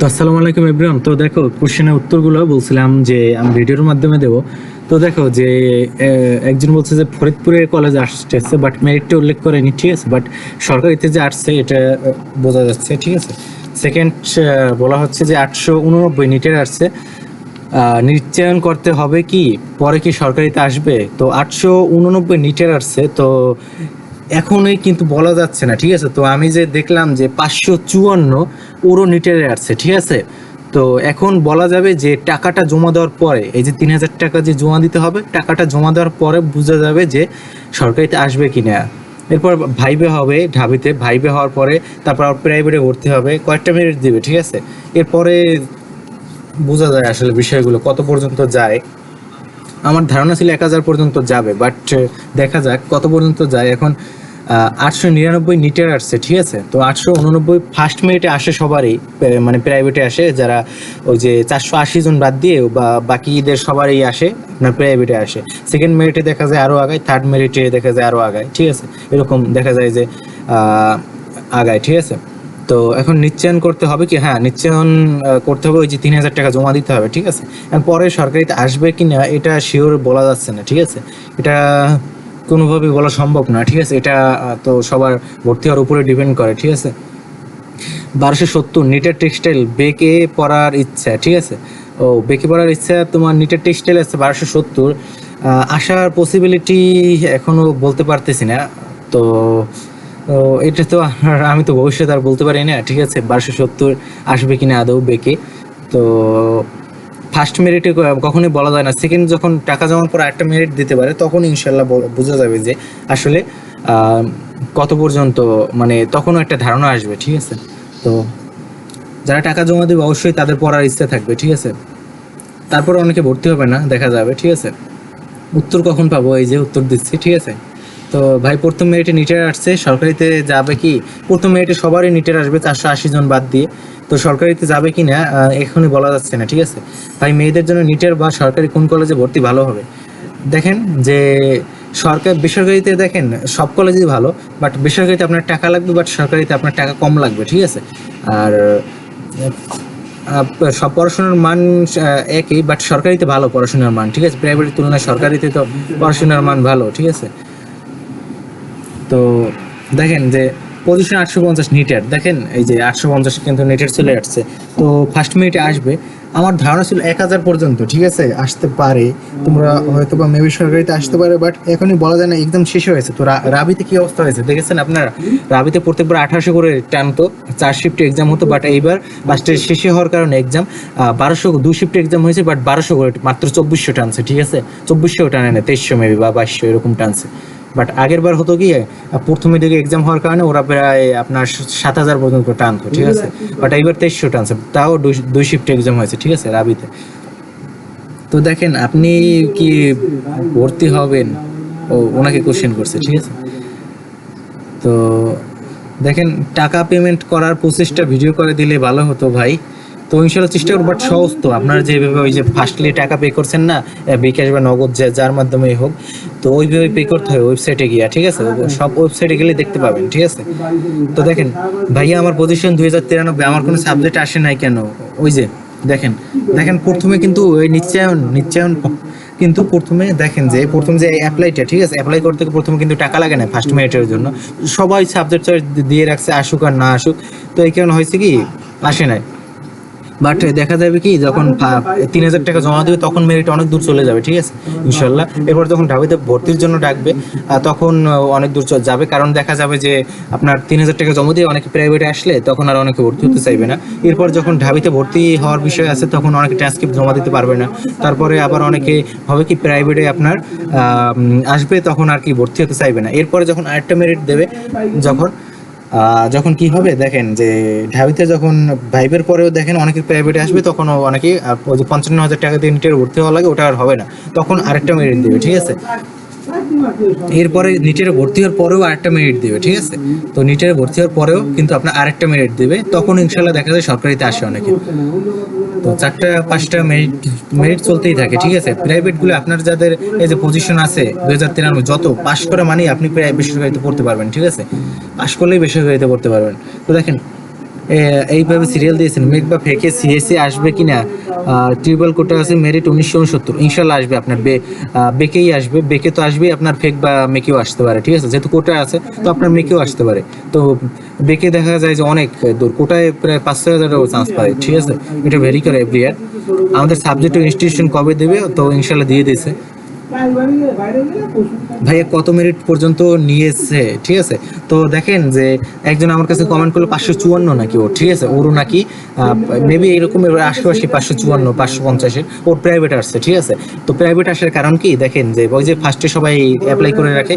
তো আসসালামু আলাইকুম এভরিওয়ান তো দেখো কোশ্চেনের উত্তরগুলো বলছিলাম যে আমি ভিডিওর মাধ্যমে দেবো। তো দেখো যে একজন বলছে যে ফরিদপুরের কলেজ আসতেছে বাট মেরিটটা উল্লেখ করেনি, ঠিক আছে? বাট সরকারিতে যে আসছে, এটা বোঝা যাচ্ছে, ঠিক আছে? সেকেন্ড বলা হচ্ছে যে আটশো উননব্বই নিটের আসছে। নিশ্চয়ন করতে হবে কি? পরে কি সরকারিতে আসবে? তো আটশো উননব্বই নিটের আসছে, তো এখনই কিন্তু বলা যাচ্ছে না, ঠিক আছে? তো আমি যে দেখলাম যে পাঁচশো চুয়ান্ন ওরো নিটেরে আসছে, ঠিক আছে? তো এখন বলা যাবে যে টাকাটা জমা দেওয়ার পরে, এই যে তিন হাজার টাকা যে জমা দিতে হবে, টাকাটা জমা দেওয়ার পরে বোঝা যাবে যে সরকারিতে আসবে কি না। এরপর ভাইবে হবে ঢাবিতে, ভাইবে হওয়ার পরে তারপর প্রাইভেটে ভর্তি হবে, কয়েকটা মিনিট দিবে, ঠিক আছে? এরপরে বোঝা যায় আসলে বিষয়গুলো, কত পর্যন্ত যায়। আমার ধারণা ছিল এক হাজার পর্যন্ত যাবে বাট দেখা যাক কত পর্যন্ত যায়। এখন আটশো নিরানব্বই নিটের আসছে, ঠিক আছে? তো আটশো উননব্বই ফার্স্ট মিনিটে আসে সবারই মানে প্রাইভেটে আসে, যারা ওই যে চারশো আশি জন বাদ দিয়ে বা বাকিদের সবারই আসে, আপনার প্রাইভেটে আসে। সেকেন্ড মেরিটে দেখা যায় আরও আগায় থার্ড মেরিটে দেখা যায় আরও আগায়, ঠিক আছে? এরকম দেখা যায় যে আগায়, ঠিক আছে? তো এখন নিশ্চয়ন করতে হবে কি? হ্যাঁ নিশ্চয়ন করতে হবে ওই যে তিন হাজার টাকা জমা দিতে হবে, ঠিক আছে? পরে সরকারিতে আসবে কি না, এটা শিওর বলা যাচ্ছে না, ঠিক আছে? এটা কোনোভাবে বলা সম্ভব না, ঠিক আছে? এটা তো সবার ভর্তি হওয়ার উপরে ডিপেন্ড করে, ঠিক আছে? বারোশো সত্তর নিটের টেক্সটাইল বেকে পড়ার ইচ্ছা, ঠিক আছে? ও, বেকে পড়ার ইচ্ছা তোমার নিটের টেক্সটাইল আছে বারোশো সত্তর। আসার পসিবিলিটি এখনও বলতে পারতেছি না। তো এটা তো আমি তো ভবিষ্যৎ আর বলতে পারি না, ঠিক আছে? বারোশো সত্তর আসবে কিনা আদৌ বেকে? তো ফার্স্ট মেরিটে কখনোই বলা যায় না। সেকেন্ড যখন টাকা জমার পর একটা মেরিট দিতে পারে, তখন ইনশাল্লাহ বোঝা যাবে যে আসলে কত পর্যন্ত মানে তখনও একটা ধারণা আসবে, ঠিক আছে? তো যারা টাকা জমা দেবে অবশ্যই তাদের পড়ার ইচ্ছা থাকবে, ঠিক আছে? তারপর অনেকে ভর্তি হবে না, দেখা যাবে, ঠিক আছে? উত্তর কখন পাবো? এই যে উত্তর দিচ্ছি, ঠিক আছে? তো ভাই, প্রথম মেরিটে নিটের আসছে, সরকারিতে যাবে কি? প্রথম মেরিটে সবারই নিটের আসবে, চারশো আশি জন বাদ দিয়ে। তো সরকারিতে যাবে কি না এখনই বলা যাচ্ছে না, ঠিক আছে? ভাই, মেয়েদের জন্য নিটের বা সরকারি কোন কলেজে ভর্তি ভালো হবে? দেখেন যে, সরকার, বেসরকারিতে দেখেন, সব কলেজই ভালো, বাট বেসরকারিতে আপনার টাকা লাগবে, বাট সরকারিতে আপনার টাকা কম লাগবে, ঠিক আছে? আর সব পড়াশোনার মান একই, বাট সরকারিতে ভালো পড়াশোনার মান, ঠিক আছে? প্রাইভেটের তুলনায় সরকারিতে তো পড়াশোনার মান ভালো, ঠিক আছে? তো দেখেন যে পজিশন আটশো পঞ্চাশ নিটের দেখেন, এই যে আটশো পঞ্চাশ কিন্তু নেটের চলে আসছে। তো ফার্স্ট মিনিটে আসবে। আমার ধারণা ছিল এক হাজার পর্যন্ত, ঠিক আছে? আসতে পারে। তোমরা হয়তো বা মেবি সরকারিতে আসতে পারে বাট এখনই বলা যায় না একদম শেষ হয়েছে তো রাবিতে কি অবস্থা হয়েছে? দেখেছেন আপনারা? রাবিতে প্রত্যেকবার আঠারোশো করে টানতো চার শিফট এক্সাম হতো বাট এইবার লাস্টের শেষে হওয়ার কারণে এক্সাম বারোশো দু শিফট এক্সাম হয়েছে বাট বারোশো করে, মাত্র চব্বিশশো টানছে, ঠিক আছে? চব্বিশশো টানে না, তেইশশো মেবি বা বাইশশো, এরকম টানছে। বাট আগের বার হতো কি প্রথমে দিকে এক্সাম হওয়ার কারণে ওরা প্রায় আপনার সাত হাজার পর্যন্ত টানতো, ঠিক আছে? বাট এইবার তেইশশো টানছে, তাও দুই- শিফট এক্সাম হয়েছে, ঠিক আছে, রাবিতে। তো দেখেন, আপনি কি ভর্তি হবেন? ও, ওনাকে কোশ্চেন করছে, ঠিক আছে? তো দেখেন, টাকা পেমেন্ট করার প্রসেসটা ভিডিও করে দিলে ভালো হতো ভাই। তো ইনশাল্লাহ চেষ্টা করব বাট সহজ তো। আপনারা যেভাবে ওই যে ফার্স্টলি টাকা পে করছেন না বিকাশ বা নগদ যার মাধ্যমে হোক, তো ওইভাবে পে করতে হয় ওয়েবসাইটে গিয়ে, ঠিক আছে? সব ওয়েবসাইটে গেলে দেখতে পাবেন, ঠিক আছে? তো দেখেন, ভাইয়া, আমার পজিশন দুই হাজার তিরানব্বই, আমার কোনো সাবজেক্ট আসে নাই কেন? ওই যে, দেখেন দেখেন, প্রথমে কিন্তু ওই নিশ্চয়ন নিশ্চয়ন কিন্তু প্রথমে দেখেন যে, প্রথম যে অ্যাপ্লাইটা ঠিক আছে? অ্যাপ্লাই করতে প্রথমে কিন্তু টাকা লাগে না ফার্স্ট মেরিটের জন্য। সবাই সাবজেক্ট দিয়ে রাখছে, আসুক আর না আসুক। তো এই কারণে হয়েছে কি, আসে নাই। বাট দেখা যাবে কি, যখন তিন হাজার টাকা জমা দেবে, তখন মেরিট অনেক দূর চলে যাবে, ঠিক আছে? ইনশাল্লাহ। এরপর যখন ঢাবিতে ভর্তির জন্য ডাকবে তখন অনেক দূর যাবে। কারণ দেখা যাবে যে, আপনার তিন হাজার টাকা জমা দিয়ে অনেকে প্রাইভেটে আসলে, তখন আর অনেকে ভর্তি হতে চাইবে না। এরপর যখন ঢাবিতে ভর্তি হওয়ার বিষয় আছে, তখন অনেকে ট্রান্সক্রিপ্ট জমা দিতে পারবে না। তারপরে আবার অনেকে, হবে কি প্রাইভেটে আপনার আসবে, তখন আর কি ভর্তি হতে চাইবে না। এরপরে যখন আরেকটা মেরিট দেবে, যখন যখন কি হবে, দেখেন যে ঢাবিতে যখন ভাইবের পরেও দেখেন অনেকে প্রাইভেটে আসবে তখন অনেকে ওই পঞ্চান্ন হাজার টাকা দিয়ে নিটের ভর্তি হওয়া লাগে, ওটা আর হবে না। তখন আরেকটা মেরিট দেবে, ঠিক আছে? এরপরে নিটের ভর্তি হওয়ার পরেও আরেকটা মেরিট দেবে, ঠিক আছে? তো নিটের ভর্তি হওয়ার পরেও কিন্তু আপনার আরেকটা মেরিট দেবে। তখন ইনশাল্লাহ দেখা যায় সরকারিতে আসে অনেকে। তো চারটা, পাঁচটা মেরিট মেরিট চলতেই থাকে, ঠিক আছে? প্রাইভেটগুলো আপনার যাদের এই যে পজিশন আছে দু হাজার তিরানব্বই যত পাশ করা মানেই আপনি প্রায় বেসরকারিতে পড়তে পারবেন, ঠিক আছে? পাশ করলেই বেসরকারিতে পড়তে পারবেন। তো দেখেন এইভাবে সিরিয়াল দিয়েছেন। মেক বা ফেকে সিএসসি আসবে কিনা? ট্রিপল কোটা আছে মেরিট উনিশশো উনসত্তর। ইনশাল্লাহ আসবে আপনার। বে বেকেই আসবে। বেকে তো আসবে আপনার ফেক বা মেকেও আসতে পারে, ঠিক আছে? যেহেতু কোটা আছে, তো আপনার মেকেও আসতে পারে। তো বেকে দেখা যায় যে অনেক দূর। কোটায় প্রায় পাঁচ ছয় হাজার চান্স পায়, ঠিক আছে? এটা ভেরি করে এভরি ইয়ার আমাদের সাবজেক্ট ইনস্টিটিউশন কবে দেবে, তো ইনশাল্লাহ দিয়ে দিয়েছে। ভাইয়া, কত মিনিট পর্যন্ত নিয়েছে? ঠিক আছে? তো দেখেন যে একজন আমার কাছে কমেন্ট করল, পাঁচশো চুয়ান্ন নাকি ওর, ঠিক আছে? ওরও নাকি মেবি এরকম এবার আশেপাশে পাঁচশো চুয়ান্ন, পাঁচশো পঞ্চাশের, ওর প্রাইভেট আসছে, ঠিক আছে? তো প্রাইভেট আসার কারণ কি? দেখেন যে ওই যে ফার্স্টে সবাই অ্যাপ্লাই করে রাখে,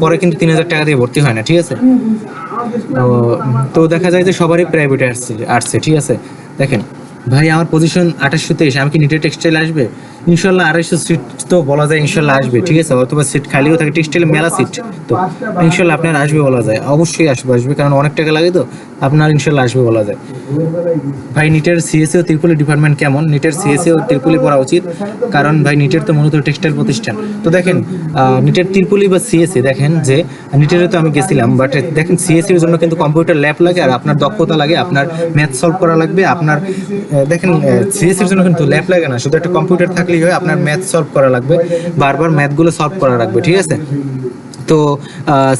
পরে কিন্তু তিন হাজার টাকা দিয়ে ভর্তি হয় না, ঠিক আছে? তো- তো দেখা যায় যে সবারই প্রাইভেটে আসছে আসছে, ঠিক আছে? দেখেন, ভাই, আমার পজিশন আঠাশশো তেইশ, আমি কি নিটের টেক্সটাইল আসবে? ইনশাল্লাহ আড়াইশো সিট তো বলা যায় ইনশাল্লাহ আসবে, ঠিক আছে? অথবা সিট খালিও থাকে টেক্সটাইলে মেলা সিট তো। ইনশাল্লাহ আপনার আসবে বলা যায়। অবশ্যই আসবে আসবে, কারণ অনেক টাকা লাগে তো, আপনার ইনশাল্লাহ আসবে বলা যায়। ভাই, নিটের সিএসএ ও ত্রিপুলি ডিপার্টমেন্ট কেমন? নিটের সিএসএ ও ত্রিপুলি পড়া উচিত, কারণ ভাই, নিটের তো মূলত টেক্সটাইল প্রতিষ্ঠান। তো দেখেন নিটের ত্রিপুলি বা সিএসএ দেখেন যে নিটের তো আমি গেছিলাম বাট দেখেন সিএসসি এর জন্য কিন্তু কম্পিউটার ল্যাব লাগে, আর আপনার দক্ষতা লাগে, আপনার ম্যাথ সলভ করা লাগবে, আপনার দেখেন সিএসসি এর জন্য কিন্তু ল্যাব লাগে না, শুধু একটা কম্পিউটার থাকলেই হয় আপনার ম্যাথ সলভ করা লাগবে, বারবার ম্যাথগুলো সলভ করা লাগবে, ঠিক আছে? তো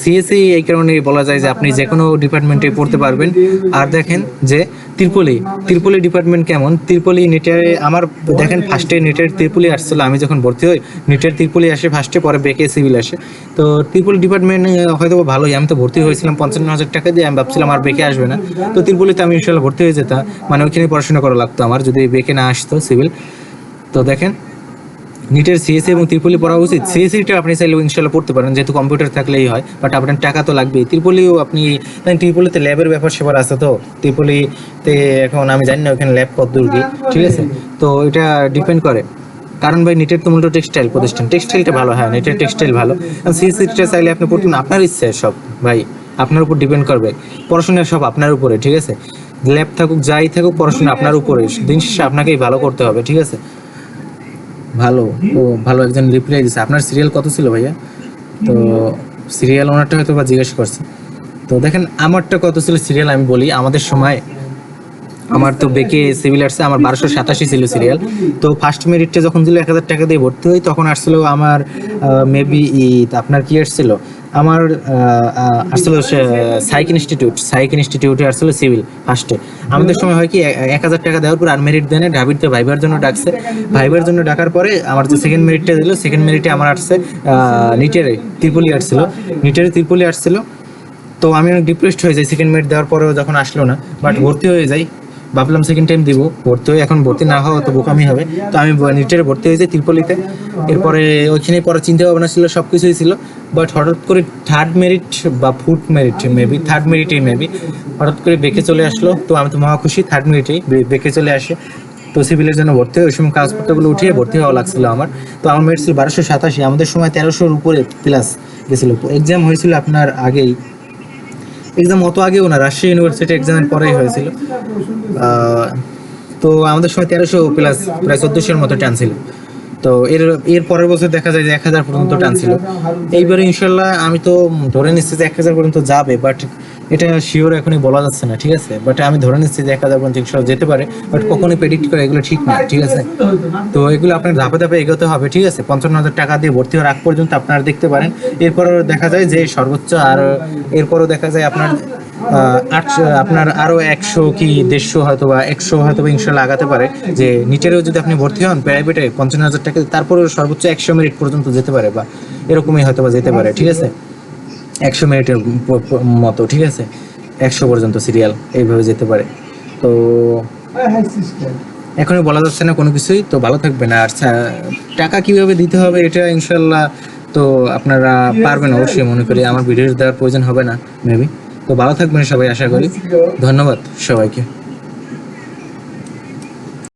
সিএসসি এই কারণে বলা যায় যে আপনি যে কোনো ডিপার্টমেন্টে পড়তে পারবেন। আর দেখেন যে তিরপলি তিরপলি ডিপার্টমেন্ট কেমন? তিরপলি নেটের আমার, দেখেন ফার্স্টে নেটের তিরপলি আসছিল, আমি যখন ভর্তি হই নেটের তিরপলি আসে ফার্স্টে পরে বেকে সিভিল আসে। তো তিরপলি ডিপার্টমেন্ট হয়তো ভালোই, আমি তো ভর্তি হয়েছিলাম, পঞ্চান্ন হাজার টাকা দিয়ে, আমি ভাবছিলাম আর বেকে আসবে না। তো তিরপলিতে আমি ইনশাল্লাহ ভর্তি হয়ে যেতাম মানে ওইখানে পড়াশোনা করা লাগতো আমার, যদি বেকে না আসতো সিভিল তো দেখেন, নিটের সিএসসি এবং ত্রিপলি পড়া উচিত। সিএসসিটা আপনি চাইলে ইনশাল্লাহ পড়তে পারেন, যেহেতু কম্পিউটার থাকলেই হয় বাট আপনার টাকা তো লাগবেই। ত্রিপলিও আপনি ত্রিপলিতে ল্যাবের ব্যাপার সেবার আছে তো, ত্রিপলিতে এখন আমি জানি না ওখানে ল্যাব কত দূর ঠিক আছে? তো এটা ডিপেন্ড করে। কারণ ভাই, নিটের তো মূলত টেক্সটাইল প্রতিষ্ঠান। টেক্সটাইলটা ভালো হ্যাঁ নেটের টেক্সটাইল ভালো। সিএসসিটা চাইলে আপনি পড়তেন আপনার ইচ্ছে সব, ভাই, আপনার উপর ডিপেন্ড করবে। পড়াশোনা সব আপনার উপরে, ঠিক আছে? ল্যাব থাকুক, যাই থাকুক, পড়াশোনা আপনার উপরে। দিন শেষে আপনাকেই ভালো করতে হবে, ঠিক আছে? ভালো। ও ভালো একজন রিপ্লাই দিছে আপনার সিরিয়াল কত ছিল ভাইয়া? তো সিরিয়াল ওনারটা হয়তো বা জিজ্ঞেস করছে। তো দেখেন, আমারটা কত ছিল সিরিয়াল আমি বলি। আমাদের সময় আমার তো বেকে সিভিল আর্টসে আমার বারোশো সাতাশি ছিল সিরিয়াল তো ফার্স্ট মেরিটটা যখন দিল এক হাজার টাকা দিয়ে ভর্তি হই, তখন আসছিল আমার মেবি আপনার কি আসছিল আমার আহ, সাইক ইনস্টিটিউট সাইক ইনস্টিটিউটে আসছিল সিভিল ফার্স্টে। আমাদের সময় হয় কি এক হাজার টাকা দেওয়ার পর আর মেরিট দেনে ঢাবিতে ভাইবার জন্য ডাকছে। ভাইবার জন্য ডাকার পরে আমার যে সেকেন্ড মেরিটটা দিল সেকেন্ড মেরিটে আমার আসছে নিটেরে ত্রিপলি আসছিল। নিটেরে ত্রিপলি আসছিল। তো আমি অনেক ডিপ্রেসড হয়ে যাই সেকেন্ড মেরিট দেওয়ার পরেও যখন আসলো না বাট ভর্তি হয়ে যাই। ভাবলাম সেকেন্ড টাইম দিব, ভর্তি হয়ে এখন ভর্তি না হওয়া তো বোকামি হবে। তো আমি নিটের ভর্তি হয়েছি তিরপলিতে এরপরে ওইখানে পরে চিন্তা ভাবনা ছিল, সব কিছুই ছিল। বাট হঠাৎ করে থার্ড মেরিট বা ফুড মেরিট মেবি থার্ড মেরিটেই মেবি হঠাৎ করে বেঁকে চলে আসলো। তো আমি তো মহা খুশি থার্ড মেরিটেই বেঁকে চলে আসে। তো সিভিলের জন্য ভর্তি হয়ে ওই সময় কাগজপত্রগুলো উঠিয়ে ভর্তি হওয়া লাগছিল আমার। তো আমার মেরিট ছিল বারোশো সাতাশি, আমাদের সময় তেরোশোর উপরে প্লাস গেছিল। এক্সাম হয়েছিল আপনার আগেই। এক্সাম অত আগেও না, রাজশাহী ইউনিভার্সিটি এক্সামের পরেই হয়েছিল। তো আমাদের সময় তেরোশো প্লাস প্রায় চোদ্দোশোর মতো টান ছিল। তো এর এর পরের বছর দেখা যায় যে এক হাজার পর্যন্ত টান ছিল। এইবারে ইনশাল্লাহ আমি তো ধরে নিচ্ছি যে এক হাজার পর্যন্ত যাবে বাট এটা শিওর এখনই বলা যাচ্ছে না, ঠিক আছে? বাট আমি ধরে নিচ্ছি যে এক হাজার পর্যন্ত ইনশাল্লাহ যেতে পারে বাট কখনোই প্রেডিক্ট করে এগুলো ঠিক না, ঠিক আছে? তো এগুলো আপনার ধাপে ধাপে এগোতে হবে, ঠিক আছে? পঞ্চান্ন হাজার টাকা দিয়ে ভর্তি হওয়ার আগ পর্যন্ত আপনারা দেখতে পারেন। এরপরও দেখা যায় যে সর্বোচ্চ আর এরপরও দেখা যায় আপনার আপনার আরও একশো কি দেড়শো হয়তো বা একশো হয়তো বা ইনশাল্লাহ আগাতে পারে। যে নিচেরও যদি আপনি ভর্তি হন প্রাইভেটে পঞ্চান্ন হাজার টাকা তারপরেও সর্বোচ্চ একশো মিনিট পর্যন্ত যেতে পারে বা এরকমই হয়তো বা যেতে পারে, ঠিক আছে? একশো মিনিটের মতো ঠিক আছে? একশো পর্যন্ত সিরিয়াল এইভাবে যেতে পারে। তো এখনই বলা যাচ্ছে না কোনো কিছুই তো ভালো থাকবে না আর টাকা কীভাবে দিতে হবে এটা ইনশাল্লাহ তো আপনারা পারবেন অবশ্যই মনে করি আমার ভিডিও দেওয়ার প্রয়োজন হবে না মেবি তো ভালো থাকবেন সবাই আশা করি। ধন্যবাদ সবাইকে।